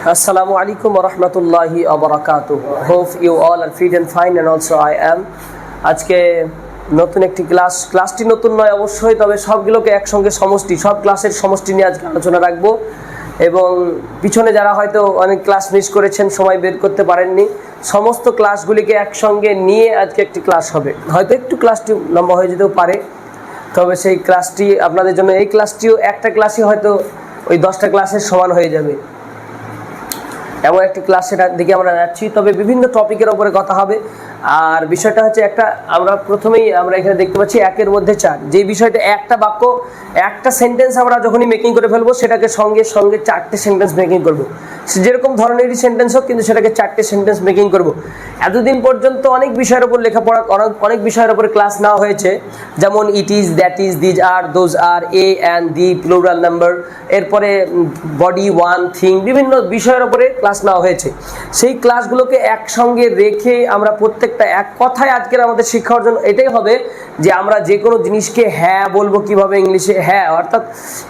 Assalamu alaikum wa rahmatullahi wa barakatuh. Hope you all are fit and fine and also I am. আজকে নতুন একটি class, ক্লাসটি নতুন নয় অবশ্যই, তবে সবগুলোকে একসঙ্গে সমষ্টি, সব ক্লাসের সমষ্টি নিয়ে আজকে আলোচনা রাখব এবং পিছনে যারা হয়তো অনেক ক্লাস মিস করেছেন, সময় বের করতে পারেননি, সমস্ত ক্লাসগুলিকে একসঙ্গে নিয়ে আজকে একটি ক্লাস হবে হয়তো একটু ক্লাসটি লম্বা হয়ে যেতেও পারে, তবে সেই ক্লাসটি, আপনাদের জন্য এই ক্লাসটিও একটা ক্লাসই হয়তো ওই দশটা ক্লাসের সমান হয়ে যাবে এমন একটি ক্লাস সেটার দিকে আমরা যাচ্ছি। তবে বিভিন্ন টপিকের ওপরে কথা হবে। আর বিষয়টা হচ্ছে একটা, আমরা প্রথমেই আমরা এখানে দেখতে পাচ্ছি একের মধ্যে চার। যে বিষয়টা, একটা বাক্য, একটা সেন্টেন্স আমরা যখনই মেকিং করে ফেলব, সেটাকে সঙ্গে সঙ্গে চারটে সেন্টেন্স মেকিং করব। যেরকম ধরনেরই সেন্টেন্স হোক, কিন্তু সেটাকে চারটে সেন্টেন্স মেকিং করব। এতদিন পর্যন্ত অনেক বিষয়ের উপর লেখাপড়া, অনেক অনেক বিষয়ের উপরে ক্লাস নেওয়া হয়েছে। যেমন it is that is this are those are a and the plural number এরপরে বডি ওয়ান থিং বিভিন্ন বিষয়ের উপরে ক্লাস নেওয়া হয়েছে। সেই ক্লাসগুলোকে একসঙ্গে রেখে আমরা প্রত্যেকটা এক কথায় আজকের আমাদের শিক্ষা অর্জন এটাই হবে যে আমরা যে কোনো জিনিসকে হ্যাঁ বলব কীভাবে ইংলিশে হ্যাঁ অর্থাৎ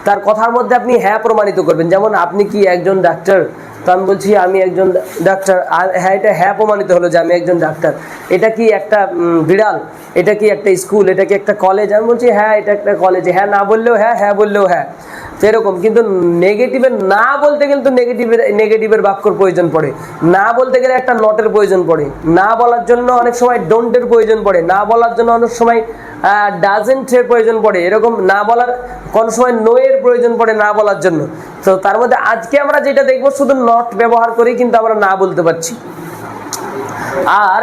তার কথার মধ্যে আপনি হ্যাঁ প্রমাণিত করবেন। যেমন আপনি কি একজন ডাক্তার তো আমি বলছি, আমি একজন ডাক্তার আর হ্যাঁ এটা হ্যাঁ প্রমাণিত হলো যে আমি একজন ডাক্তার এটা কি একটা বিড়াল? এটা কি একটা স্কুল এটা কি একটা কলেজ আমি বলছি হ্যাঁ এটা একটা কলেজ হ্যাঁ না বললেও হ্যাঁ হ্যাঁ বললেও হ্যাঁ। এরকম কিন্তু নেগেটিভের না বলতে গেলে তো নেগেটিভের নেগেটিভের বাক্যর প্রয়োজন পড়ে। না বলতে গেলে একটা নটের প্রয়োজন পড়ে। না বলার জন্য অনেক সময় ডোন্টের প্রয়োজন পড়ে। না বলার জন্য অনেক সময় ডাজেন্টের প্রয়োজন পড়ে। এরকম না বলার, কোন সময় নো এর প্রয়োজন পড়ে না বলার জন্য। তো তার মধ্যে আজকে আমরা যেটা দেখব, শুধু নট ব্যবহার করেই কিন্তু আমরা না বলতে পারছি। আর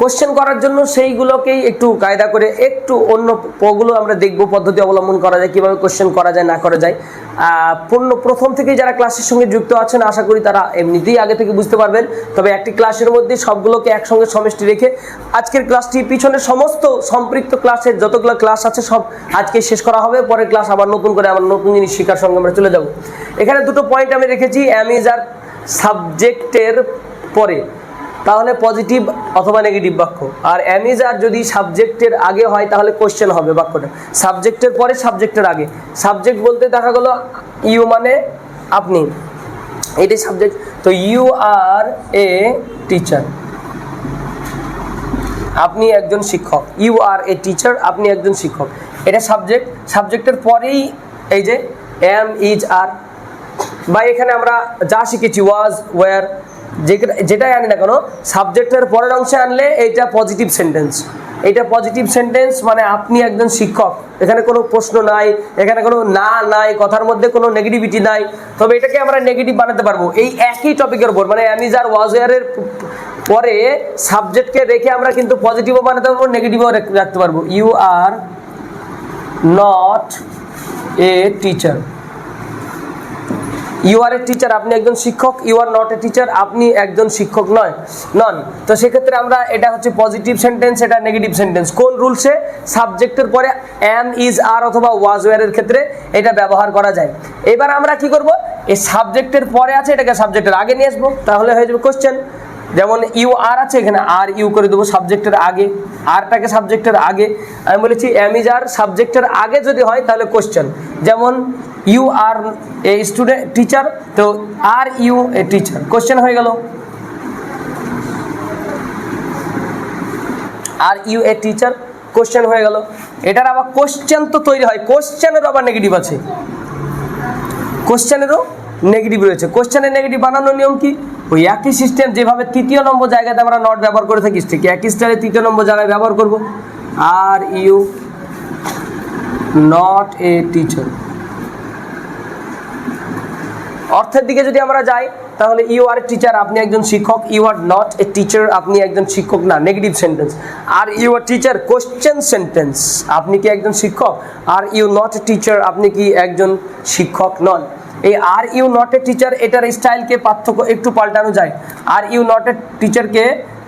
কোশ্চেন করার জন্য সেইগুলোকেই একটু কায়দা করে একটু অন্য পগুলো আমরা দেখব, পদ্ধতি অবলম্বন করা যায়, কীভাবে কোশ্চেন করা যায়, না করা যায়। পূর্ণ প্রথম থেকেই যারা ক্লাসের সঙ্গে যুক্ত আছেন, আশা করি তারা এমনিতেই আগে থেকে বুঝতে পারবেন। তবে একটি ক্লাসের মধ্যে সবগুলোকে একসঙ্গে সমষ্টি রেখে আজকের ক্লাসটি পিছনে সমস্ত সম্পৃক্ত ক্লাসের যতগুলো ক্লাস আছে, সব আজকে শেষ করা হবে। পরের ক্লাস আবার নতুন করে আমার নতুন জিনিস শেখার সঙ্গে আমরা চলে যাব। এখানে দুটো পয়েন্ট আমি রেখেছি অ্যামিজার সাবজেক্টের পরে। তাহলে পজিটিভ অথবা নেগেটিভ বাক্য। আর অ্যামিজ আর যদি সাবজেক্টের আগে হয়, তাহলে কোশ্চেন হবে বাক্যটা। সাবজেক্টের পরে সাবজেক্টের আগে। সাবজেক্ট বলতে দেখা গেলো ইউ মানে আপনি। এটাই সাবজেক্ট তো ইউ আর এ টিচার আপনি একজন শিক্ষক। ইউ আর এ টিচার আপনি একজন শিক্ষক। এটা সাবজেক্ট সাবজেক্টের পরেই এই যে এম ইজ আর বা এখানে আমরা যা শিখেছি ওয়াজ ওয়ার যেটাই আনি না কেন সাবজেক্টের পরের অংশে আনলে এইটা পজিটিভ সেন্টেন্স এটা পজিটিভ সেন্টেন্স মানে আপনি একজন শিক্ষক। এখানে কোনো প্রশ্ন নাই, এখানে কোনো না নাই, কথার মধ্যে কোনো নেগেটিভিটি নাই। তবে এটাকে আমরা নেগেটিভ বানাতে পারব। এই একই টপিকের উপর মানে অ্যামিজার ওয়াজওয়ারের পরে সাবজেক্টকে রেখে আমরা কিন্তু পজিটিভও বানাতে পারব নেগেটিভও রাখতে পারব। You are not a teacher you are a teacher আপনি একজন শিক্ষক you are not a teacher আপনি একজন শিক্ষক নয়, নন। তো সেক্ষেত্রে আমরা এটা হচ্ছে পজিটিভ সেন্টেন্স এটা নেগেটিভ সেন্টেন্স কোন রুলসে সাবজেক্টের পরে অ্যাম ইজ আর অথবা ওয়াজ ওয়ারের ক্ষেত্রে এটা ব্যবহার করা যায়? এবার আমরা কি করব? এই সাবজেক্টের পরে আছে এটাকে সাবজেক্টের আগে নিয়ে আসব, তাহলে হয়ে যাবে কোশ্চেন যেমন ইউ আর আছে, এখানে আর ইউ করে দেবো সাবজেক্টের আগে আরটাকে সাবজেক্টের আগে। আমি বলেছি অ্যামিজার সাবজেক্টের আগে যদি হয়, তাহলে কোশ্চেন যেমন you are a student teacher তো are you a teacher question হয়ে গেল। Are you a teacher question হয়ে গেল। এটার আবার কোশ্চেন তো তৈরি হয়। কোশ্চেনের আবার নেগেটিভ আছে। কোশ্চেনেরও নেগেটিভ রয়েছে। কোশ্চেনের নেগেটিভ বানানোর নিয়ম কি? ওই একই সিস্টেম যেভাবে তৃতীয় নম্বর জায়গাতে আমরা নট ব্যবহার করে থাকি, ঠিক একই স্টাইলে তৃতীয় নম্বর জায়গায় ব্যবহার করব। Are you not a teacher অর্থের দিকে যদি আমরা যাই, তাহলে ইউ আর টিচার আপনি একজন শিক্ষক you are not a teacher আপনি একজন শিক্ষক না negative sentence are you are teacher question sentence আপনি কি একজন শিক্ষক? Are you not a teacher আপনি কি একজন শিক্ষক নন? এই are you not a teacher এটার স্টাইলকে পার্থক্য একটু পাল্টানো যায়। আর ইউ নট এ টিচারকে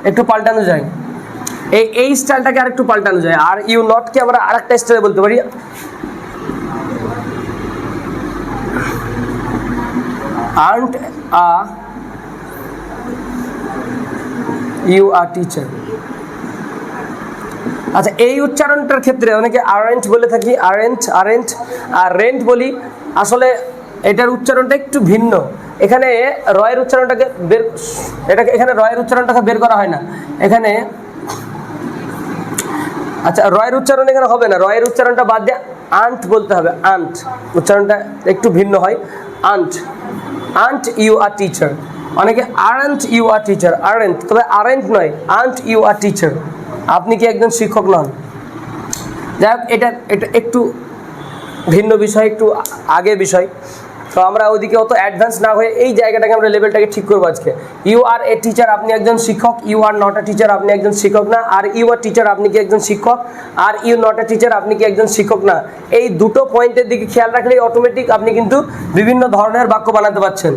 একটু পাল্টানো যায়। এই এই স্টাইলটাকে আর একটু পাল্টানো যায়। আর ইউ নটকে আমরা আরেকটা স্টাইলে বলতে পারি। Aren't a you are teacher আচ্ছা এই উচ্চারণটার ক্ষেত্রে অনেকে আরেন্ট বলে থাকি। আরেন্ট আরেন্ট আর রেন্ট বলি। আসলে এটার উচ্চারণটা একটু ভিন্ন। এখানে রয়ের উচ্চারণটাকে বের এটাকে এখানে রয়ের উচ্চারণটাকে বের করা হয় না। এখানে আচ্ছা রয়ের উচ্চারণ এখানে হবে না। রয়ের উচ্চারণটা বাদ দিয়ে আন্ট বলতে হবে। আন্ট। উচ্চারণটা একটু ভিন্ন হয়। Aunt. Aunt, you are teacher. অনেকে aren't, you are teacher. Aren't. তবে আরেন্ট নয়, আন্ট, ইউ আর টিচার। আপনি কি একজন শিক্ষক নন? যাই হোক, এটা এটা একটু ভিন্ন বিষয়, একটু আগে বিষয়। তো আমরা ওইদিকে অত অ্যাডভান্স না হয়ে এই জায়গাটাকে আমরা লেভেলটাকে ঠিক করব আজকে। ইউ আর এ টিচার আপনি একজন শিক্ষক। You are not a teacher আপনি একজন শিক্ষক না। আর ইউ আর টিচার আপনি কি একজন শিক্ষক? Are you not a teacher আপনি কি একজন শিক্ষক না? এই দুটো পয়েন্টের দিকে খেয়াল রাখলেই অটোমেটিক আপনি কিন্তু বিভিন্ন ধরনের বাক্য বানাতে পারছেন।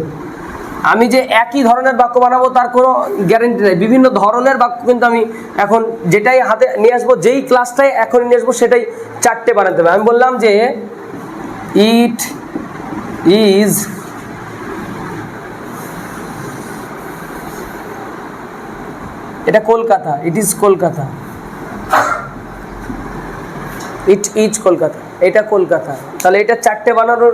আমি যে একই ধরনের বাক্য বানাবো তার কোনো গ্যারেন্টি নেই। বিভিন্ন ধরনের বাক্য কিন্তু আমি এখন যেটাই হাতে নিয়ে আসব, যেই ক্লাসটাই এখন নিয়ে আসব, সেটাই চারটে বানাতে হবে। আমি বললাম যে ইট ইজ এটা Kolkata it is Kolkata. It is Kolkata এটা কলকাতা। তাহলে এটা চারটে বানানোর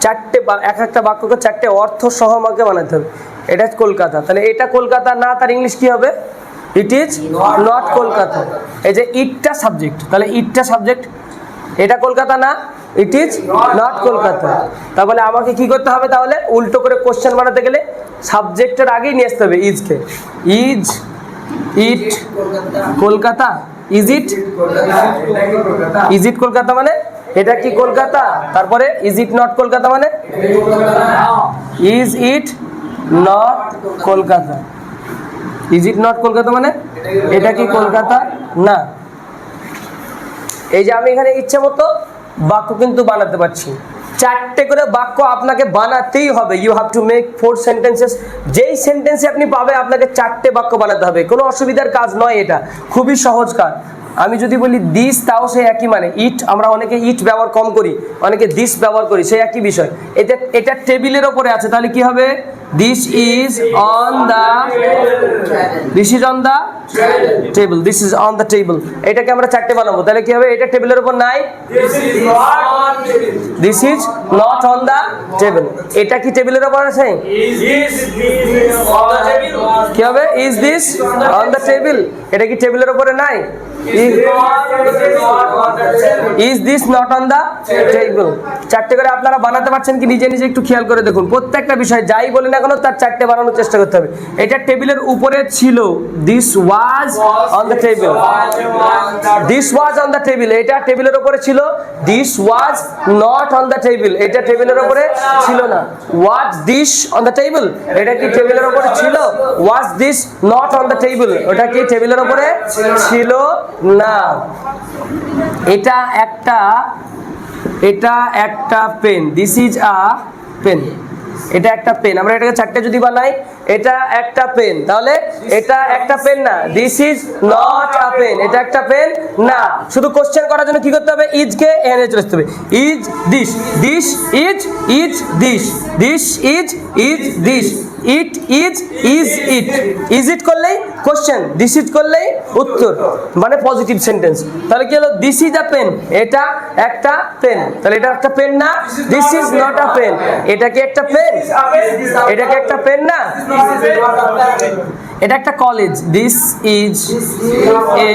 চারটে এক একটা বাক্যকে চারটে অর্থ সহ আমাকে বানাতে হবে। এটা কলকাতা। তাহলে এটা কলকাতা না তার ইংলিশ কি হবে? It is not Kolkata. এই যে ইটটা সাবজেক্ট তাহলে ইটটা সাবজেক্ট এটা কলকাতা না? ইট ইজ নট কলকাতা তাহলে আমাকে কি করতে হবে তাহলে? উল্টো করে কোশ্চেন বানাতে গেলে সাবজেক্টের আগেই নিয়ে আসতে হবে ইজকে is it Kolkata is it is it Kolkata মানে? এটা কি কলকাতা তারপরে ইজ ইট নট কলকাতা মানে? Is it not Kolkata is it not Kolkata মানে? এটা কি কলকাতা না। এই যে আমি এখানে ইচ্ছে মতো বাক্য কিন্তু বানাতে পারছি। চারটে করে বাক্য আপনাকে বানাতেই হবে। You have to make four sentences যেই সেন্টেন্সে আপনি পাবে আপনাকে চারটে বাক্য বানাতে হবে। কোনো অসুবিধার কাজ নয় এটা। খুবই সহজ কাজ। আমি যদি বলি দিস তাও সেই একই মানে। ইট আমরা অনেকে ইট ব্যবহার কম করি। অনেকে দিস ব্যবহার করি, সেই একই বিষয়। এটা এটা টেবিলের ওপরে আছে। তাহলে কি হবে? This is on the this is on the table this is on the table এটাকে আমরা চারটে বানাবো। তাহলে কি হবে? এটা টেবিলের উপর নাই। This is not on the table এটা কি টেবিলের উপর আছে? কি হবে? Is this on the table এটা কি টেবিলের উপরে নাই? Is this not on the table চারটে করে আপনারা বানাতে পারছেন কি? নিজে নিজে একটু খেয়াল করে দেখুন। প্রত্যেকটা বিষয় যাই বলি না কেন তার চারটে বানানোর চেষ্টা করতে হবে। এটা টেবিলের উপরে ছিল। This was on the table this was on the table এটা টেবিলের উপরে ছিল। This was not on the table এটা টেবিলের উপরে ছিল না। Was this on the table এটা কি টেবিলের উপরে ছিল? Was this not on the table ওটা কি টেবিলের উপরে ছিল না? এটা একটা এটা একটা pen this is a pen এটা একটা পেন আমরা এটাকে চারটে যদি বানাই, এটা একটা পেন তাহলে এটা একটা পেন না। This is not a pen এটা একটা পেন না। শুধু কোশ্চেন করার জন্য কি করতে হবে? ইজ কে এনে চলে আসতে হবে। Is this this is is this this is is this it is is it is it করলেই কোশ্চেন দিস ইজ করলেই উত্তর মানে পজিটিভ সেন্টেন্স তাহলে কি হলো? দিস ইজ আ পেন এটা একটা পেন তাহলে এটা একটা পেন না? This is not a pen এটা কি একটা পেন এটা কি একটা পেন না? এটা একটা college this is a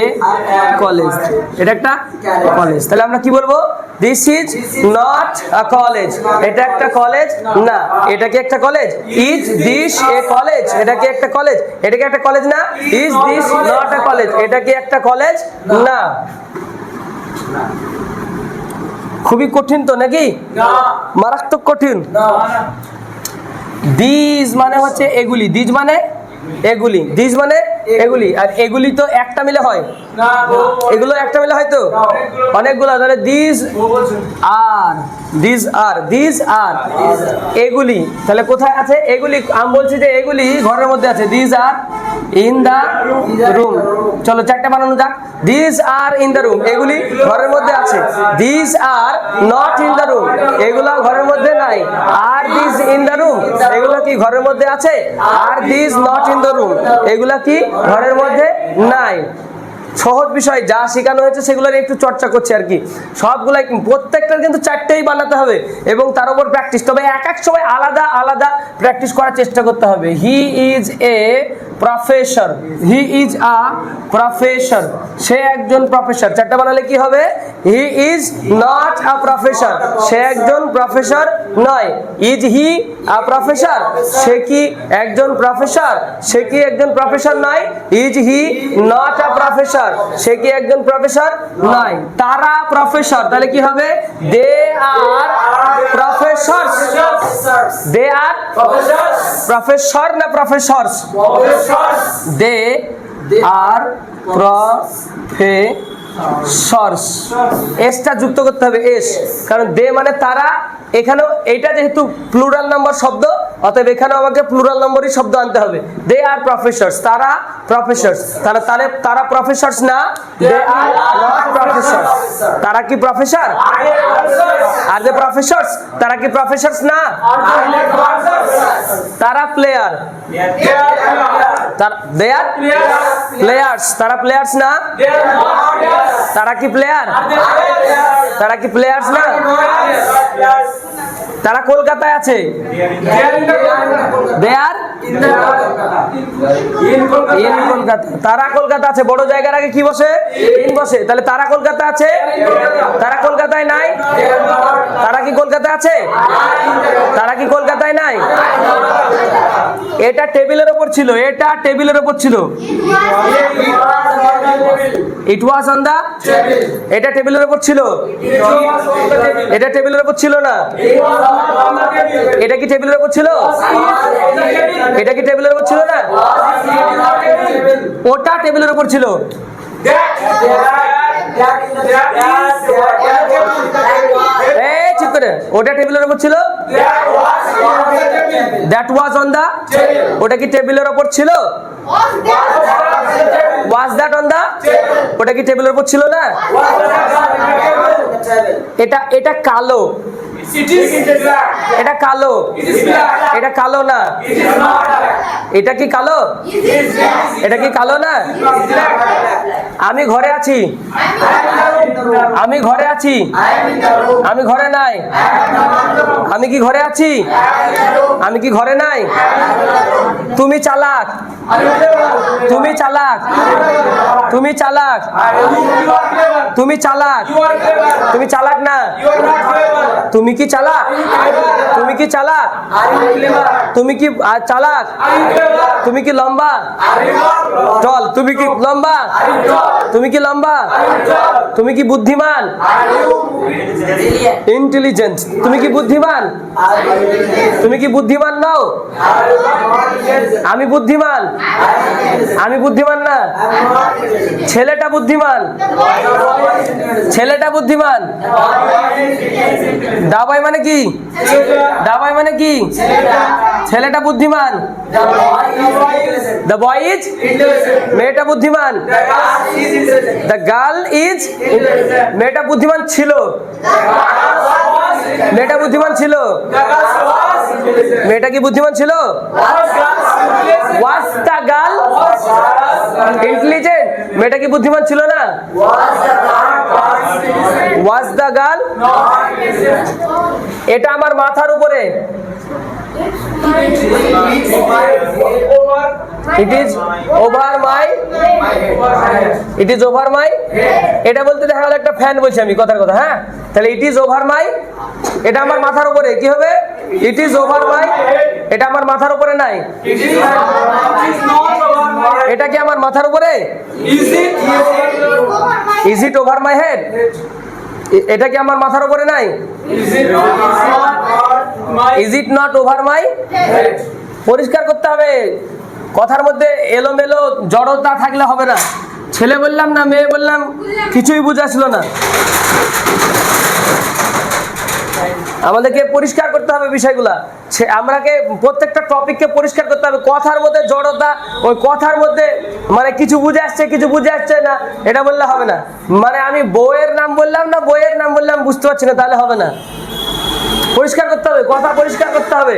college এটা একটা কলেজ তাহলে আমরা কি বলব? This is not a college এটা একটা কলেজ না। এটা কি একটা college is this a college এটা কি একটা কলেজ এটা কি একটা কলেজ না? Is this not a college এটা কি একটা কলেজ না। খুবই কঠিন তো নাকি? মারাত্মক কঠিন। দিজ মানে হচ্ছে এগুলি। দিজ মানে এগুলি। দিস মানে এগুলি। আর এগুলি তো একটা মিলে হয়? এগুলো একটা মিলে হয় তো? অনেকগুলো। তাহলে this are this are this are এগুলি তাহলে কোথায় আছে? এগুলি আমি বলছি যে এগুলি ঘরের মধ্যে আছে। This are in the room চলো চারটে বানানো যাক। This are in the room এগুলি ঘরের মধ্যে আছে। This are not in the room এগুলো ঘরের মধ্যে নাই। Are this in the room এগুলো কি ঘরের মধ্যে আছে? Are this not in the room এগুলা কি ঘরের মধ্যে নাই। সহজ বিষয়, যা শেখানো হয়েছে সেগুলোর একটু চর্চা করছি আর কি। সবগুলাই প্রত্যেকটার কিন্তু চারটেই বানাতে হবে এবং তার উপর প্র্যাকটিস তবে এক এক সময় আলাদা আলাদা প্র্যাকটিস করার চেষ্টা করতে হবে। He is a professor he is a professor সে একজন প্রফেসর চারটা বানালে কি হবে? He is not a professor সে একজন প্রফেসর নয়। ইজ হি আ প্রফেসর সে কি একজন প্রফেসর সে কি একজন প্রফেসর নয়? Is he not a professor সে কি একজন প্রফেসর নয় তারা প্রফেসর তাহলে কি হবে? They are professor they are professor না প্রফেসরস দে আর প্রফেসরস এসটা যুক্ত করতে হবে এস কারণ দে মানে তারা এখানেও এটা যেহেতু প্লুরাল নাম্বার শব্দ অতএব এখানেও আমাকে প্লুরাল নম্বরই শব্দ আনতে হবে। দে আর প্রফেসরস তারা প্রফেসরস তারা তাহলে তারা প্রফেসরস না? দে আর নট প্রফেসরস তারা কি প্রফেসর আর দে প্রফেসরস তারা কি প্রফেসরস না? তারা প্লেয়ার দে আর প্লেয়ার্স তারা প্লেয়ার্স না? তারা কি প্লেয়ার তারা কি প্লেয়ার্স না? তারা কলকাতায় আছে? দে আর ইন কলকাতা তারা কলকাতা আছে, বড় জায়গার আগে কি বসে? ইন বসে। তাহলে তারা কলকাতা আছে? তারা কলকাতায় নাই? তারা কি কলকাতায় আছে? তারা কি কলকাতায় নাই? এটা টেবিলের ওপর ছিল, এটা টেবিলের ওপর ছিল। ইট ওয়াজ অন দা এটা টেবিলের ওপর ছিল। এটা টেবিলের ওপর ছিল না। এটা কি টেবিলের ওপর ছিল? এটা কি টেবিলের ওপর ছিল না? ওটা টেবিলের ওপর ছিল। এই ঠিক করে। ওটা টেবিলের ওপর ছিল? দ্যাট ওয়াজ অন দা ওটা কি টেবিলের ওপর ছিল? ওয়াজ দ্যাট অন দা ওটা কি টেবিলের ওপর ছিল না? এটা এটা কালো। এটা কালো। এটা কালো না। এটা কি কালো? এটা কি কালো না? আমি ঘরে আছি। আমি ঘরে আছি। আমি ঘরে নাই। আমি কি ঘরে আছি? আমি কি ঘরে নাই? তুমি চালাক। তুমি চালাক। তুমি চালাক। তুমি চালাক। তুমি চালাক না। তুমি কি চালাক? তুমি কি চালাক? তুমি কি আহ, চালাক? তুমি কি লম্বা? চল তুমি কি লম্বা? তুমি কি লম্বা? তুমি কি বুদ্ধিমান? ইন্টেলিজেন্ট তুমি কি বুদ্ধিমান? তুমি কি বুদ্ধিমান নও? আমি বুদ্ধিমান। আমি বুদ্ধিমান না? ছেলেটা বুদ্ধিমান? ছেলেটা বুদ্ধিমান? দাবাই মানে কি? দাবাই মানে কি? ছেলেটা বুদ্ধিমান? দ্য বয় ইজ মেয়েটা বুদ্ধিমান? দ্য গার্ল ইজ মেয়েটা বুদ্ধিমান ছিল। মেয়েটা বুদ্ধিমান ছিল? মেয়েটা কি বুদ্ধিমান ছিল? Was the girl intelligent? মেয়েটা কি বুদ্ধিমান ছিল না? ওয়াজ দা গার্ল এটা আমার মাথার উপরে। It is over my it is over my এটা বলতে দেখা গেল একটা ফ্যান বলছি আমি কথার কথা হ্যাঁ? তাহলে ইট ইজ ওভার মাই এটা আমার মাথার উপরে কি হবে? ইট ইজ ওভার মাই এটা আমার মাথার উপরে নাই। এটা কি আমার মাথার উপরে? Is it over my head এটা কি আমার মাথার উপরে নাই? Is it not over my? পরিষ্কার করতে হবে। কথার মধ্যে এলোমেলো জড়তা থাকলে হবে না। ছেলে বললাম না মেয়ে বললাম কিছুই বুঝাছিল না। আমাদেরকে পরিষ্কার করতে হবে বিষয়গুলা। সে আমরাকে প্রত্যেকটা টপিককে পরিষ্কার করতে হবে। কথার মধ্যে জড়তা ওই কথার মধ্যে মানে কিছু বুঝে আসছে কিছু বুঝে আসছে না এটা বললে হবে না। মানে আমি বইয়ের নাম বললাম না বইয়ের নাম বললাম বুঝতে পারছি না তাহলে হবে না। পরিষ্কার করতে হবে, কথা পরিষ্কার করতে হবে।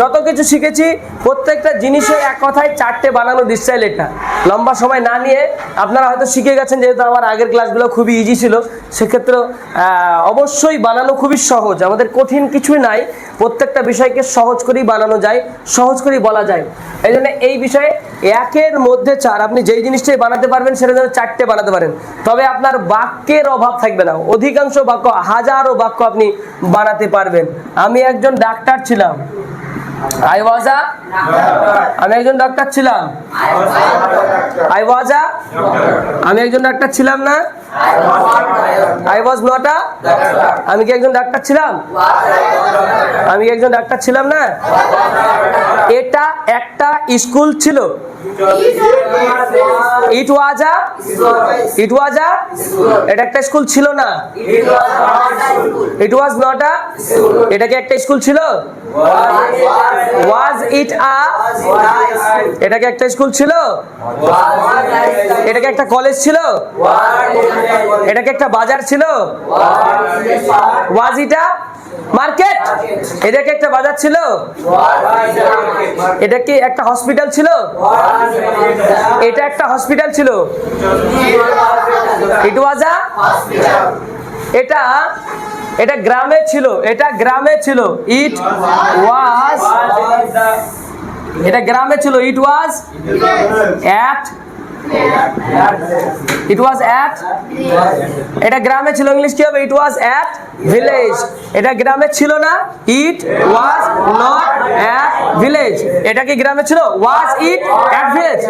যত কিছু শিখেছি, প্রত্যেকটা জিনিসে এক কথায় চারটে বানানো স্টাইল এটা লম্বা সময় না নিয়ে আপনারা হয়তো শিখে গেছেন, যেহেতু আমার আগের ক্লাসগুলো খুবই ইজি ছিল সেক্ষেত্রে অবশ্যই বানানো খুবই সহজ। আমাদের কঠিন কিছুই নাই, প্রত্যেকটা বিষয়কে সহজ করেই বানানো যায়, সহজ করেই বলা যায়। এই জন্য এই বিষয়ে একের মধ্যে চার। আপনি যেই জিনিসটাই বানাতে পারবেন, সেটা যেন চারটে বানাতে পারেন। তবে আপনার বাক্যের অভাব থাকবে না। অধিকাংশ বাক্য, হাজারো বাক্য আপনি বানাতে পারবেন। আমি একজন ডাক্তার ছিলাম। আই ওয়াজ আমি একজন ডাক্তার ছিলাম। আই ওয়াজ আমি একজন ডাক্তার ছিলাম না? I was not? আমি কি একজন ডাক্তার ছিলাম? আমি কি একজন ডাক্তার ছিলাম না? এটা একটা স্কুল ছিল। ইট ওয়াজ আ ইট ওয়াজ আ এটা একটা স্কুল ছিল না? It was not? এটা কি একটা স্কুল ছিল? ওয়াজ ইট আ এটা কি একটা স্কুল ছিল? এটা কি একটা কলেজ ছিল? এটা কি একটা বাজার ছিল? ওয়াজ ইটা মার্কেট এটা কি একটা বাজার ছিল? এটা কি একটা হসপিটাল ছিল? এটা একটা হসপিটাল ছিল? ইট ওয়াজ আ এটা এটা গ্রামে ছিল এটা গ্রামে ছিল ইট ওয়াজ এটা গ্রামে ছিল ইট was at it was at এটা গ্রামে ছিল ইংলিশ কি হবে? ইট ওয়াজ অ্যাট ভিলেজ এটা গ্রামে ছিল না? It was not at village এটা কি গ্রামে ছিল? ওয়াজ ইট অ্যাট ভিলেজ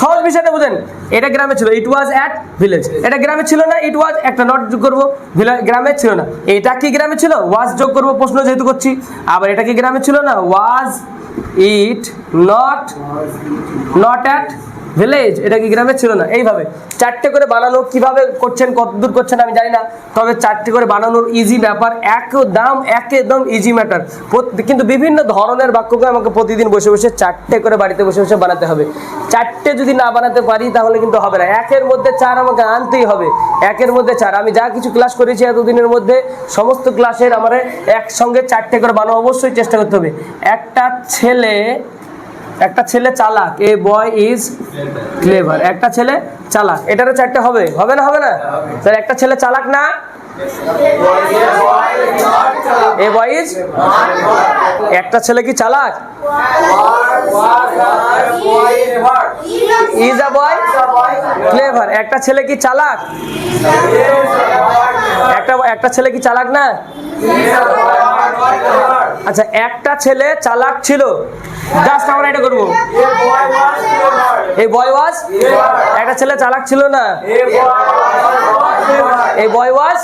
সহজ বিষয়টা বুঝেন। এটা গ্রামে ছিল ইট ওয়াজ অ্যাট ভিলেজ এটা গ্রামে ছিল না? ইট ওয়াজ একটা নট যোগ করব। গ্রামে ছিল না। এটা কি গ্রামে ছিল? ওয়াজ যোগ করব প্রশ্ন যেহেতু করছি। আবার এটা কি গ্রামে ছিল না? Was it not not at village এটা কি গ্রামে ছিল না? এইভাবে। চারটে করে বানানো কীভাবে করছেন, কত দূর করছেন আমি জানি না। তবে চারটে করে বানানোর ইজি ব্যাপার এক একদম একদম ইজি ম্যাটার কিন্তু বিভিন্ন ধরনের বাক্যকে আমাকে প্রতিদিন বসে বসে চারটে করে বাড়িতে বসে বসে বানাতে হবে। চারটে যদি না বানাতে পারি, তাহলে কিন্তু হবে না। একের মধ্যে চার আমাকে আনতেই হবে। একের মধ্যে চার। আমি যা কিছু ক্লাস করেছি এতদিনের মধ্যে, সমস্ত ক্লাসের আমার একসঙ্গে চারটে করে বানানো অবশ্যই চেষ্টা করতে হবে। একটা ছেলে একটা ছেলে চালাক এ বয় ইজ ক্লেভার একটা ছেলে চালাক এটারও চারটে হবে। হবে না হবে না? তাহলে একটা ছেলে চালাক না এ একটা ছেলে কি চালাক? ইজ আ বয় ক্লেভার একটা ছেলে কি চালাক? একটা একটা ছেলে কি চালাক না? আচ্ছা একটা ছেলে চালাক ছিল। জাস্ট আমরা এটা করব। এই বয় ওয়াজ একটা ছেলে চালাক ছিল না? এই বয় ওয়াজ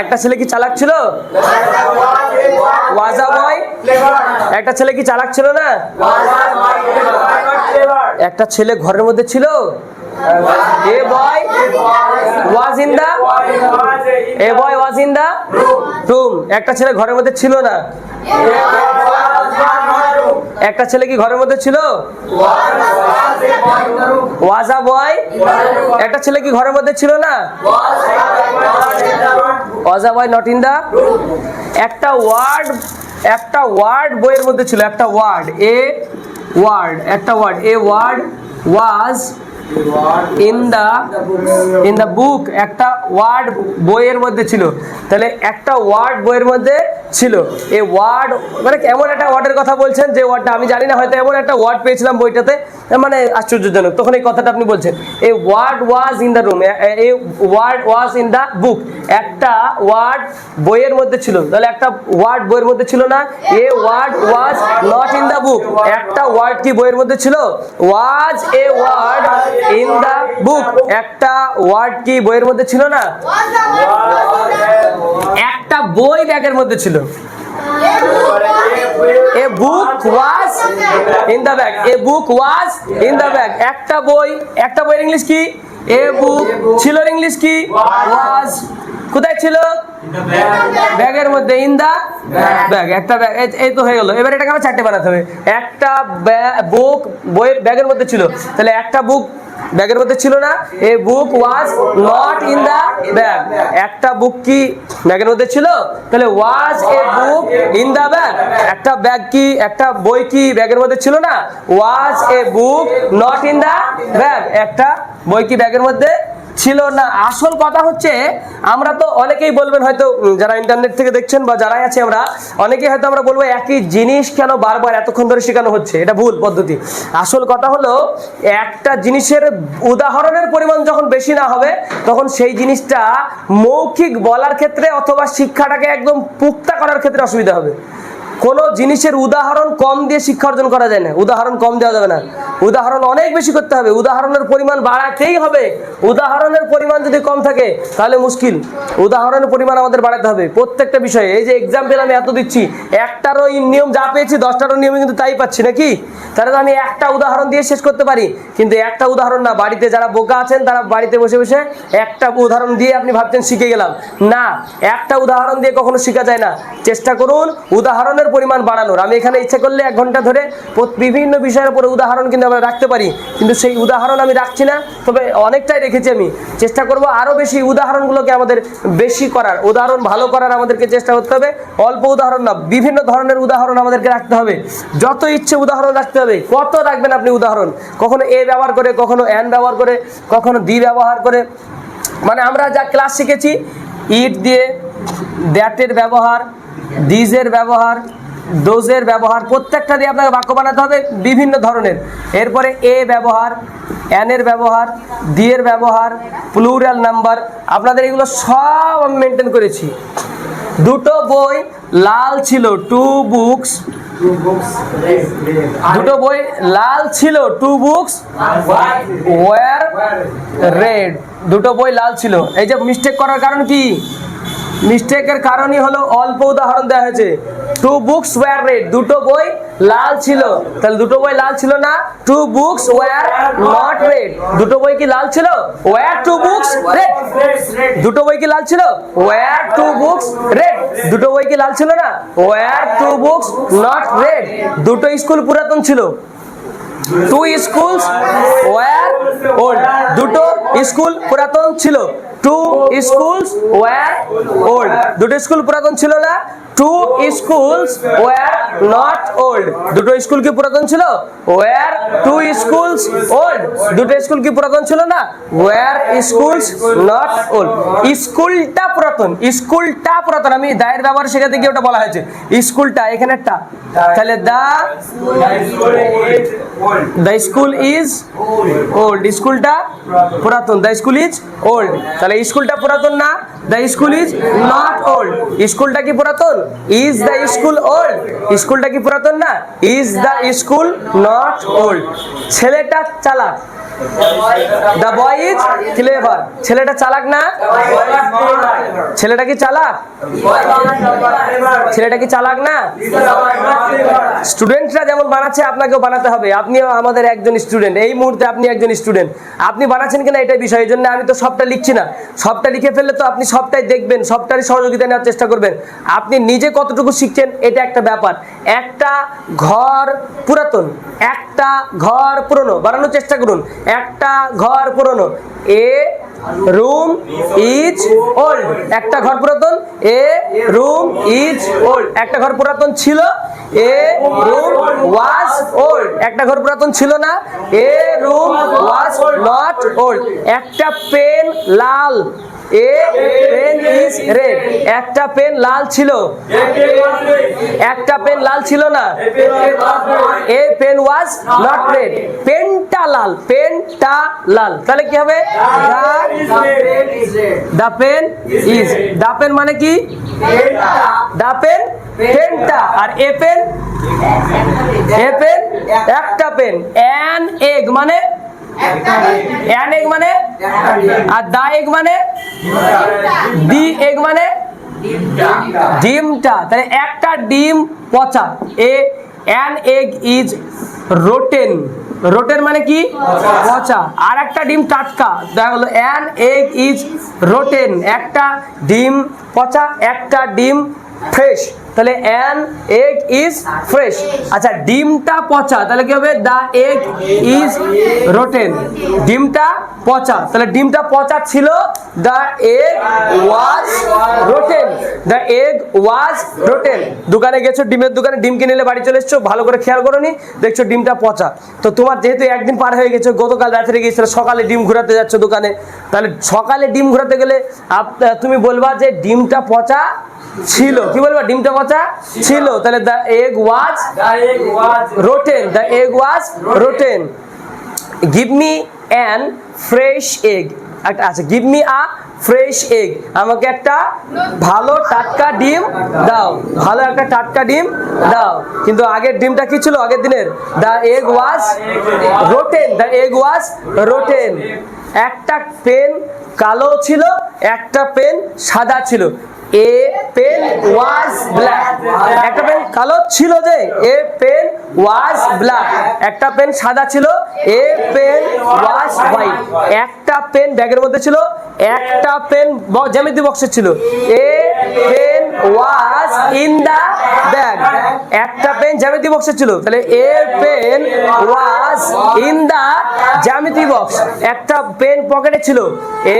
একটা ছেলে কি চালাক ছিল? ওয়াজ বয় একটা ছেলে কি চালাক ছিল না? একটা ছেলে ঘরের মধ্যে ছিল? A boy was in the a boy was in the room. একটা ছেলে ঘরের মধ্যে ছিল না? একটা ছেলে কি ঘরের মধ্যে ছিল? ওয়াজ বয়? একটা ছেলে কি ঘরের মধ্যে ছিল না? ওয়াজা বয় নট ইন দা একটা ওয়ার্ড একটা ওয়ার্ড বইয়ের মধ্যে ছিল, একটা ওয়ার্ড এ ওয়ার্ড একটা word a word was in the in the book একটা ওয়ার্ড বইয়ের মধ্যে ছিল। তাহলে একটা ওয়ার্ড বইয়ের মধ্যে ছিল। এই ওয়ার্ড মানে এমন একটা ওয়ার্ডের কথা বলছেন, যে ওয়ার্ডটা আমি জানি না, হয়তো এমন একটা ওয়ার্ড পেয়েছিলাম বইটাতে মানে আশ্চর্যজনক। তখন এই কথাটা আপনি বলছেন। এই word was in the room এই word was in the book একটা ওয়ার্ড বইয়ের মধ্যে ছিল। তাহলে একটা ওয়ার্ড বইয়ের মধ্যে ছিল না? A word was not in the book একটা ওয়ার্ড কি বইয়ের মধ্যে ছিল? Was a word in the book একটা ওয়ার্ড কি বইয়ের মধ্যে ছিল না? একটা বই ব্যাগের মধ্যে ছিল। A book was in the bag a book was in the bag একটা বই, একটা বইয়ের ইংলিশ কি? এ বুক ছিল ইংলিশ কি? ওয়াজ কোথায় ছিল? ব্যাগের মধ্যে ইন দা ব্যাগ একটা ব্যাগ এই তো হয়ে গেল। এবার এটাকে আমার চারটে বানাতে হবে। একটা বুক বইয়ের ব্যাগের মধ্যে ছিল। তাহলে একটা বুক ব্যাগের মধ্যে ছিল না। A book was not in the bag একটা বুক কি ব্যাগের মধ্যে ছিল? তাহলে was a book in the bag একটা ব্যাগ কি একটা বই কি ব্যাগের মধ্যে ছিল না? Was a book not in the bag একটা বই কি ব্যাগের মধ্যে ছিল না। আসল কথা হচ্ছে, আমরা তো অনেকেই বলবেন হয়তো যারা ইন্টারনেট থেকে দেখছেন বা যারাই আছে আমরা, অনেকেই হয়তো আমরা বলব একই জিনিস কেন বারবার এতক্ষণ ধরে শেখানো হচ্ছে? এটা ভুল পদ্ধতি। আসল কথা হলো, একটা জিনিসের উদাহরণের পরিমাণ যখন বেশি না হবে, তখন সেই জিনিসটা মৌখিক বলার ক্ষেত্রে অথবা শিক্ষাটাকে একদম পুক্তা করার ক্ষেত্রে অসুবিধা হবে। কোনো জিনিসের উদাহরণ কম দিয়ে শিক্ষা অর্জন করা যায় না। উদাহরণ কম দেওয়া যাবে না। উদাহরণ অনেক বেশি করতে হবে। উদাহরণের পরিমাণ বাড়াতেই হবে। উদাহরণের পরিমাণ যদি কম থাকে, তাহলে মুশকিল। উদাহরণের পরিমাণ আমাদের বাড়াতে হবে। প্রত্যেকটা বিষয়ে। এই যে এক্সাম্পল আমি এত দিচ্ছি, একটারও নিয়ম যা পেয়েছি, দশটারও নিয়মে কিন্তু তাই পাচ্ছি নাকি? তাহলে তো আমি একটা উদাহরণ দিয়ে শেষ করতে পারি। কিন্তু একটা উদাহরণ না। বাড়িতে যারা বোকা আছেন, তারা বাড়িতে বসে বসে একটা উদাহরণ দিয়ে আপনি ভাবছেন শিখে গেলাম। না, একটা উদাহরণ দিয়ে কখনো শেখা যায় না। চেষ্টা করুন উদাহরণের পরিমাণ বাড়ানোর। আমি এখানে ইচ্ছা করলে এক ঘণ্টা ধরে বিভিন্ন বিষয়ের উপরে উদাহরণ কিন্তু আমরা রাখতে পারি। কিন্তু সেই উদাহরণ আমি রাখছি না, তবে অনেকটাই রেখেছি আমি। চেষ্টা করব আরও বেশি উদাহরণগুলোকে আমাদের বেশি করার, উদাহরণ ভালো করার আমাদেরকে চেষ্টা করতে হবে। অল্প উদাহরণ না, বিভিন্ন ধরনের উদাহরণ আমাদেরকে রাখতে হবে। যত ইচ্ছে উদাহরণ রাখতে হবে, কত রাখবেন আপনি উদাহরণ? কখনো এ ব্যবহার করে, কখনো অ্যান ব্যবহার করে, কখনো দি ব্যবহার করে। মানে আমরা যা ক্লাস শিখেছি, ইট দিয়ে, দ্যাটের ব্যবহার, ডিজের ব্যবহার ডোজের ব্যবহার প্রত্যেকটা দিয়ে আপনাকে বাক্য বানাতে হবে বিভিন্ন ধরনের। এরপরে এ ব্যবহার অ্যানের ব্যবহার দিয়ের ব্যবহার প্লুরাল নাম্বার আপনাদের এগুলো সব আমি মেনটেন করেছি। দুটো বই লাল ছিল টু বুকস দুটো বই লাল ছিল টু বুকস ওয়ার রেড দুটো বই লাল ছিল। এই যে মিস্টেক করার কারণ কি? মিস্টেকের কারণই হলো অল্প উদাহরণ দেওয়া হয়েছে। টু বুকস ওয়্যার রেড দুটো বই লাল ছিল। তাহলে দুটো বই লাল ছিল না? Two books were not red দুটো বই কি লাল ছিল? ওয়ার টু বুকস রেড দুটো বই কি লাল ছিল? ওয়্যার টু বুকস রেড দুটো বই কি লাল ছিল না? Were two books not red দুটো স্কুল পুরাতন ছিল। টু স্কুলস ওয়্যার ওল্ড দুটো স্কুল পুরাতন ছিল। টু স্কুলস ওয়ার ওল্ড দুটো স্কুল পুরাতন ছিল না? Two schools were not old দুটো স্কুল কি পুরাতন ছিল? ওয়ার টু স্কুলস ওল্ড দুটো স্কুল কি পুরাতন ছিল না? ওয়ার স্কুলস নট ওল্ড স্কুলটা পুরাতন। স্কুলটা পুরাতন। আমি দায়ের ব্যবহার শেখাতে গিয়ে ওটা বলা হয়েছে। স্কুলটা এখানে একটা তাহলে the the school is old স্কুলটা পুরাতন। দ্য স্কুল ইজ ওল্ড তাহলে স্কুলটা পুরাতন না? The school is not old স্কুলটা কি পুরাতন? ইজ দ্য স্কুল ওল্ড স্কুলটা কি পুরাতন না? Is the school not old ছেলেটা চালাক। দ্য বয় ইজ ক্লেভার ছেলেটা চালাক না? ছেলেটা কি চালাক? ছেলেটা কি চালাক না? স্টুডেন্টরা যেমন বানাচ্ছে, আপনাকেও বানাতে হবে। আপনিও আমাদের একজন স্টুডেন্ট এই মুহূর্তে আপনি একজন স্টুডেন্ট আপনি বানাচ্ছেন কিনা এটাই বিষয়। এই জন্য আমি তো সবটা লিখছি না। সবটা লিখে ফেললে তো আপনি সবটাই দেখবেন, সবটারই সহযোগিতা নেওয়ার চেষ্টা করবেন। আপনি নিজে কতটুকু শিখছেন, এটা একটা ব্যাপার। একটা ঘর পুরাতন, একটা ঘর পুরনো বানানোর চেষ্টা করুন। একটা ঘর পুরনো। A room is old. একটা ঘর পুরাতন, এ রুম ইজ ওল্ড। একটা ঘর পুরাতন ছিল, এ রুম ওয়াজ ওল্ড। একটা ঘর পুরাতন ছিল না, a room was not old. একটা পেন লাল। এ পেন ইজ রেড একটা পেন লাল ছিল। একটা পেন লাল ছিল না। A pen was not red পেনটা লাল পেনটা লাল। তাহলে কি হবে? The pen is the pen মানে কি? দা পেন পেনটা আর এ পেন এ পেন একটা পেন অ্যান এগ মানে অ্যান এগ মানে? আর দা এগ মানে? দি এগ মানে? ডিমটা। তাহলে একটা ডিম পচা। A an egg is rotten. Rotten মানে কি? পচা। আর একটা ডিম টাটকা। দেখা গেলো অ্যান এগ ইজ রোটেন। একটা ডিম পচা, একটা ডিম ফ্রেশ। তাহলে অ্যান এগ ইজ ফ্রেশ আচ্ছা ডিমটা পচা, তাহলে কি হবে? দ্য এগ ইজ রোটেন ডিমটা পচা, তাহলে ডিমটা পচা ছিল the egg was rotten the egg was rotten দোকানে গেছো, ডিমের দোকানে ডিম কিনে বাড়ি চলে এসছো, ভালো করে খেয়াল করোনি, দেখছ ডিমটা পচা। তো তোমার যেহেতু একদিন পার হয়ে গেছে, গতকাল রাত্রে গিয়েছিল, সকালে ডিম ঘোরাতে যাচ্ছ দোকানে, তাহলে সকালে ডিম ঘোরাতে গেলে তুমি বলবা যে ডিমটা পচা ছিল। কি বলবা? ডিমটা পচা ছিল। তাহলে the egg was rotten the egg was rotten give me an fresh egg একটা আচ্ছা give me a fresh egg আমাকে একটা ভালো টাটকা ডিম দাও। ভালো একটা টাটকা ডিম দাও। কিন্তু আগের ডিমটা কি ছিল? আগের দিনের? The egg was rotten the egg was rotten একটা পেন কালো ছিল একটা পেন সাদা ছিল। এ পেন ওয়াজ ব্ল্যাক একটা পেন কালো ছিল যে এ পেন ওয়াজ ব্ল্যাক একটা পেন সাদা ছিল এ পেন ওয়াজ হোয়াইট একটা পেন ব্যাগের মধ্যে ছিল, একটা পেন জ্যামিতি বক্সে ছিল। A pen was in the bag একটা পেন জ্যামিতি বক্সে ছিল। তাহলে এ পেন ওয়াজ ইন দা জ্যামিতি বক্স একটা পেন পকেটে ছিল।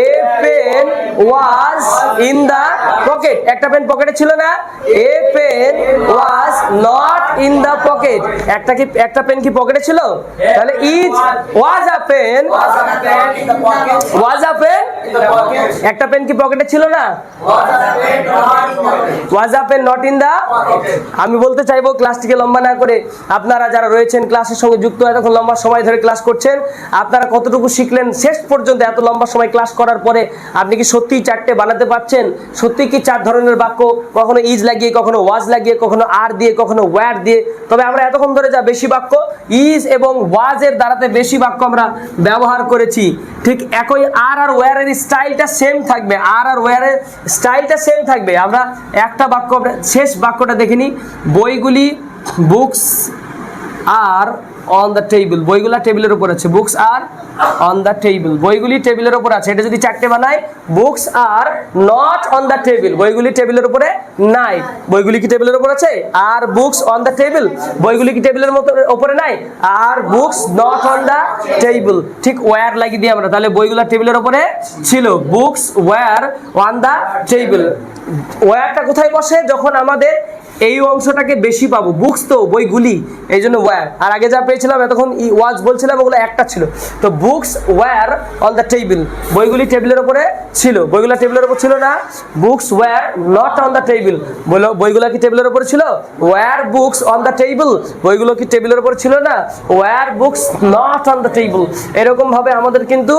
A pen was in the pocket একটা পেন পকেটে ছিল না? A pen was not in the pocket একটা কি, একটা পেন কি পকেটে ছিল? তাহলে is was a pen was a pen একটা পেন কি পকেটে ছিল না? Was a pen not in the আমি বলতে চাইব ক্লাসটিকে লম্বা না করে আপনারা যারা রয়েছেন ক্লাসের সঙ্গে যুক্ত, এতক্ষণ লম্বা সময় ধরে ক্লাস করছেন, আপনারা কতটুকু শিখলেন? শেষ পর্যন্ত এত লম্বা সময় ক্লাস করার পরে আপনি কি সত্যিই চারটে বানাতে পারছেন? সত্যি কি চার ধরনের বাক্য, কখনো ইজ লাগিয়ে, কখনো ওয়াজ লাগিয়ে, কখনো আর দিয়ে, কখনো ওয়্যার দিয়ে। তবে আমরা এতক্ষণ ধরে যা বেশি বাক্য ইজ এবং ওয়াজের দ্বারাতে বেশি বাক্য আমরা ব্যবহার করেছি। ঠিক একই আর আর ওয়্যারের স্টাইলটা সেম থাকবে। আর আর ওয়্যারের স্টাইলটা সেম থাকবে। আমরা একটা বাক্য, শেষ বাক্যটা দেখিনি বইগুলি books are on the table বইগুলা টেবিলের উপর আছে books are on the table বইগুলি টেবিলের উপর আছে, এটা যদি চারটে বানাই books are not on the table বইগুলি টেবিলের উপরে নাই, বইগুলি কি টেবিলের উপর আছে? Are books on the table বইগুলি কি টেবিলের মতো, উপরে নাই, are books not on the table ঠিক ওয়্যার লাগিয়ে দিই আমরা, তাহলে বইগুলা টেবিলের উপরে ছিল books were on the table ওয়্যারটা কোথায় বসে? যখন আমাদের এই অংশটাকে বেশি পাবো। বুকস তো, বইগুলি। এই জন্য ওয়্যার আর আগে যা পেয়েছিলাম, এতক্ষণ ই ওয়াজ বলছিলাম, ওগুলো একটা ছিল। তো books were on the table বইগুলি টেবিলের উপরে ছিল। বইগুলো টেবিলের উপর ছিল না। Books were not on the table বলো, বইগুলো কি টেবিলের উপরে ছিল? Were books on the table বইগুলো কি টেবিলের উপর ছিল না? Were books not on the table এরকম ভাবে আমাদের কিন্তু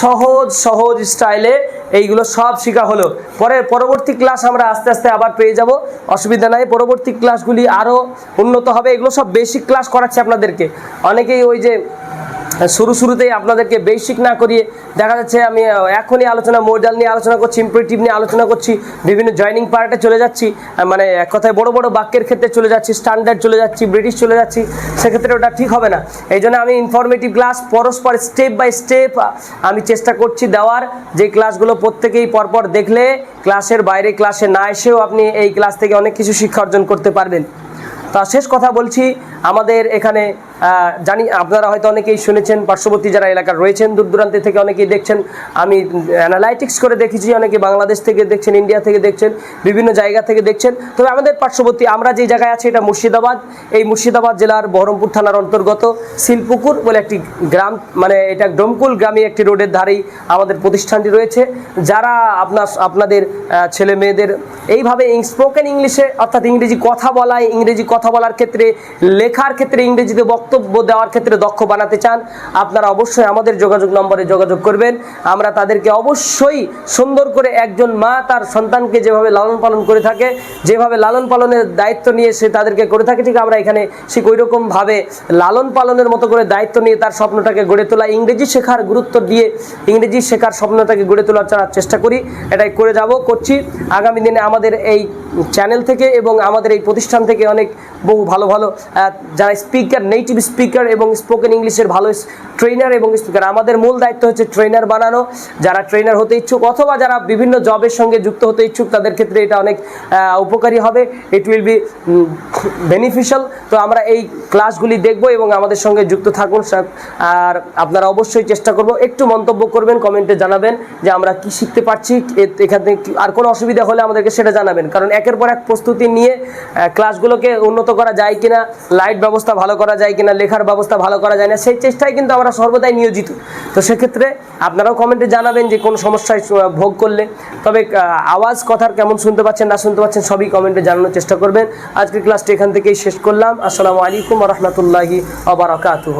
সহজ সহজ স্টাইলে এইগুলো সব শেখা হলো। পরে পরবর্তী ক্লাস আমরা আস্তে আস্তে আবার পেয়ে যাব। অসুবিধা নাই। পরবর্তী ক্লাসগুলি আরও উন্নত হবে। এগুলো সব বেসিক ক্লাস করাচ্ছে আপনাদেরকে। অনেকেই ওই যে শুরু শুরুতেই আপনাদেরকে বেসিক না করিয়ে দেখা যাচ্ছে আমি এখনই আলোচনা মোডাল নিয়ে আলোচনা করছি ইম্পারেটিভ নিয়ে আলোচনা করছি, বিভিন্ন জয়নিং পার্টে চলে যাচ্ছি মানে এক কথায় বড় বড় বাক্যের ক্ষেত্রে চলে যাচ্ছি স্ট্যান্ডার্ড চলে যাচ্ছি ব্রিটিশ চলে যাচ্ছি, সেক্ষেত্রে ওটা ঠিক হবে না। এই জন্য আমি ইনফরমেটিভ ক্লাস পরস্পর স্টেপ বাই স্টেপ আমি চেষ্টা করছি দেওয়ার। যে ক্লাসগুলো প্রত্যেকেই পরপর দেখলে ক্লাসের বাইরে ক্লাসে না এসেও আপনি এই ক্লাস থেকে অনেক কিছু শিক্ষা অর্জন করতে পারবেন। তা শেষ কথা বলছি আমাদের এখানে জানি, আপনারা হয়তো অনেকেই শুনেছেন, পার্শ্ববর্তী যারা এলাকার রয়েছেন দূর দূরান্ত থেকে অনেকেই দেখছেন, আমি অ্যানালাইটিক্স করে দেখেছি, অনেকে বাংলাদেশ থেকে দেখছেন ইন্ডিয়া থেকে দেখছেন, বিভিন্ন জায়গা থেকে দেখছেন। তবে আমাদের পার্শ্ববর্তী, আমরা যে জায়গায় আছি, এটা মুর্শিদাবাদ। এই মুর্শিদাবাদ জেলার বহরমপুর থানার অন্তর্গত শিলপুকুর বলে একটি গ্রাম মানে এটা ডোমকুল গ্রামে একটি রোডের ধারেই আমাদের প্রতিষ্ঠানটি রয়েছে। যারা আপনার, আপনাদের ছেলে মেয়েদের, এইভাবে স্পোকেন ইংলিশে অর্থাৎ ইংরেজি কথা বলায়, ইংরেজি কথা বলার ক্ষেত্রে লেখার ক্ষেত্রে, ইংরেজিতে বক্তব্য দেওয়ার ক্ষেত্রে দক্ষ বানাতে চান, আপনারা অবশ্যই আমাদের যোগাযোগ নম্বরে যোগাযোগ করবেন। আমরা তাদেরকে অবশ্যই সুন্দর করে একজন মা তার সন্তানকে যেভাবে লালন পালন করে থাকে, যেভাবে লালন পালনের দায়িত্ব নিয়ে সে তাদেরকে করে থাকে, ঠিক আমরা এখানে ঠিক ওই রকমভাবে লালন পালনের মতো করে দায়িত্ব নিয়ে তার স্বপ্নটাকে গড়ে তোলা, ইংরেজি শেখার গুরুত্ব দিয়ে ইংরেজি শেখার স্বপ্নটাকে গড়ে তোলার চেষ্টা করি। এটাই করে যাব, করছি। আগামী দিনে আমাদের এই চ্যানেল থেকে এবং আমাদের এই প্রতিষ্ঠান থেকে অনেক বহু ভালো ভালো যারা স্পিকার নেটিভ স্পিকার এবং স্পোকেন ইংলিশের ভালো ট্রেনার এবং স্পিকার আমাদের মূল দায়িত্ব হচ্ছে ট্রেনার বানানো, যারা ট্রেনার হতে ইচ্ছুক অথবা যারা বিভিন্ন জবের সঙ্গে যুক্ত হতে ইচ্ছুক, তাদের ক্ষেত্রে এটা অনেক উপকারী হবে। ইট উইল বি বেনিফিশিয়াল তো আমরা এই ক্লাসগুলি দেখব এবং আমাদের সঙ্গে যুক্ত থাকুন। আর আপনারা অবশ্যই চেষ্টা করব একটু মন্তব্য করবেন, কমেন্টে জানাবেন যে আমরা কি শিখতে পারছি। এখান থেকে আর কোনো অসুবিধা হলে আমাদেরকে সেটা জানাবেন। কারণ একের পর এক প্রস্তুতি নিয়ে ক্লাসগুলোকে উন্নত করা যায় কিনা লাইট ব্যবস্থা ভালো করা যায় কিনা, লেখার ব্যবস্থা ভালো করা যায় না, সেই চেষ্টায় কিন্তু আমরা সর্বদাই নিয়োজিত। তো সেক্ষেত্রে আপনারাও কমেন্টে জানাবেন যে কোন সমস্যায় ভোগ করলে। তবে আওয়াজ, কথার কেমন শুনতে পাচ্ছেন, না শুনতে পাচ্ছেন, সবই কমেন্টে জানানোর চেষ্টা করবেন। আজকের ক্লাসটি এখান থেকেই শেষ করলাম। আসসালামু আলাইকুম রহমতুল্লাহি আবরাকাতুহ